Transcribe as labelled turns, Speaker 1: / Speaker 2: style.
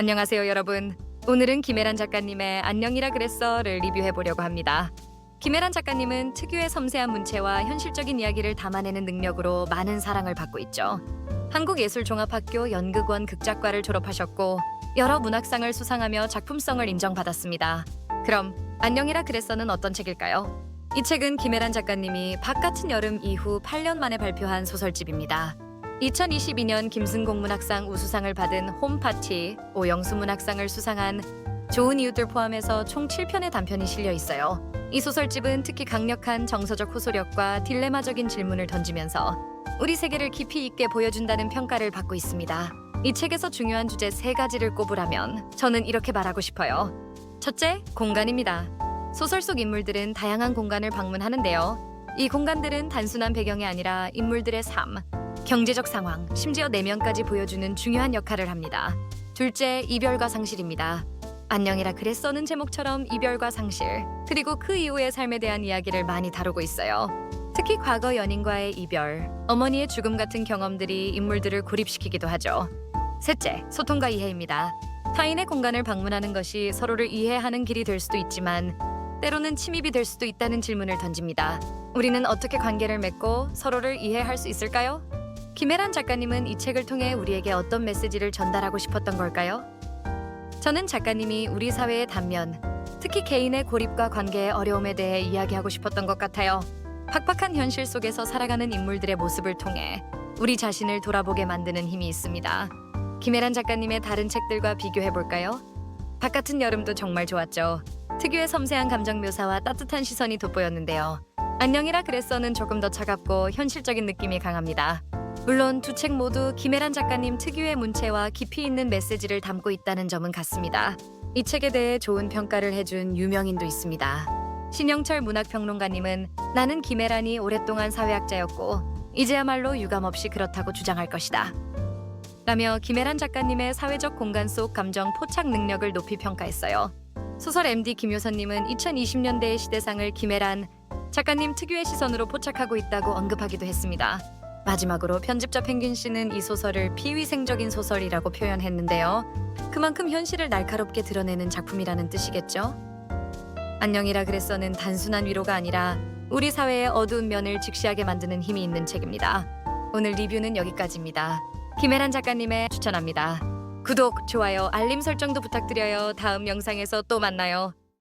Speaker 1: 안녕하세요, 여러분. 오늘은 김혜란 작가님의 안녕이라 그랬어를 리뷰해 보려고 합니다. 김혜란 작가님은 특유의 섬세한 문체와 현실적인 이야기를 담아내는 능력으로 많은 사랑을 받고 있죠. 한국예술종합학교 연극원 극작과를 졸업하셨고 여러 문학상을 수상하며 작품성을 인정받았습니다. 그럼 안녕이라 그랬어는 어떤 책일까요? 이 책은 김혜란 작가님이 바깥은 여름 이후 8년 만에 발표한 소설집입니다. 2022년 김승공 문학상 우수상을 받은 홈파티, 오영수 문학상을 수상한 좋은 이웃들 포함해서 총 7편의 단편이 실려 있어요. 이 소설집은 특히 강력한 정서적 호소력과 딜레마적인 질문을 던지면서 우리 세계를 깊이 있게 보여준다는 평가를 받고 있습니다. 이 책에서 중요한 주제 세 가지를 꼽으라면 저는 이렇게 말하고 싶어요. 첫째, 공간입니다. 소설 속 인물들은 다양한 공간을 방문하는데요. 이 공간들은 단순한 배경이 아니라 인물들의 삶, 경제적 상황, 심지어 내면까지 보여주는 중요한 역할을 합니다. 둘째, 이별과 상실입니다. 안녕이라 그랬어는 제목처럼 이별과 상실, 그리고 그 이후의 삶에 대한 이야기를 많이 다루고 있어요. 특히 과거 연인과의 이별, 어머니의 죽음 같은 경험들이 인물들을 고립시키기도 하죠. 셋째, 소통과 이해입니다. 타인의 공간을 방문하는 것이 서로를 이해하는 길이 될 수도 있지만 때로는 침입이 될 수도 있다는 질문을 던집니다. 우리는 어떻게 관계를 맺고 서로를 이해할 수 있을까요? 김혜란 작가님은 이 책을 통해 우리에게 어떤 메시지를 전달하고 싶었던 걸까요? 저는 작가님이 우리 사회의 단면, 특히 개인의 고립과 관계의 어려움에 대해 이야기하고 싶었던 것 같아요. 팍팍한 현실 속에서 살아가는 인물들의 모습을 통해 우리 자신을 돌아보게 만드는 힘이 있습니다. 김혜란 작가님의 다른 책들과 비교해 볼까요? 바깥은 여름도 정말 좋았죠. 특유의 섬세한 감정 묘사와 따뜻한 시선이 돋보였는데요. 안녕이라 그랬어는 조금 더 차갑고 현실적인 느낌이 강합니다. 물론 두 책 모두 김혜란 작가님 특유의 문체와 깊이 있는 메시지를 담고 있다는 점은 같습니다. 이 책에 대해 좋은 평가를 해준 유명인도 있습니다. 신영철 문학평론가님은 나는 김혜란이 오랫동안 사회학자였고 이제야말로 유감없이 그렇다고 주장할 것이다. 라며 김혜란 작가님의 사회적 공간 속 감정 포착 능력을 높이 평가했어요. 소설 MD 김효선님은 2020년대의 시대상을 김혜란 작가님 특유의 시선으로 포착하고 있다고 언급하기도 했습니다. 마지막으로 편집자 펭귄 씨는 이 소설을 비위생적인 소설이라고 표현했는데요. 그만큼 현실을 날카롭게 드러내는 작품이라는 뜻이겠죠? 안녕이라 그랬어는 단순한 위로가 아니라 우리 사회의 어두운 면을 직시하게 만드는 힘이 있는 책입니다. 오늘 리뷰는 여기까지입니다. 김혜란 작가님의 추천합니다. 구독, 좋아요, 알림 설정도 부탁드려요. 다음 영상에서 또 만나요.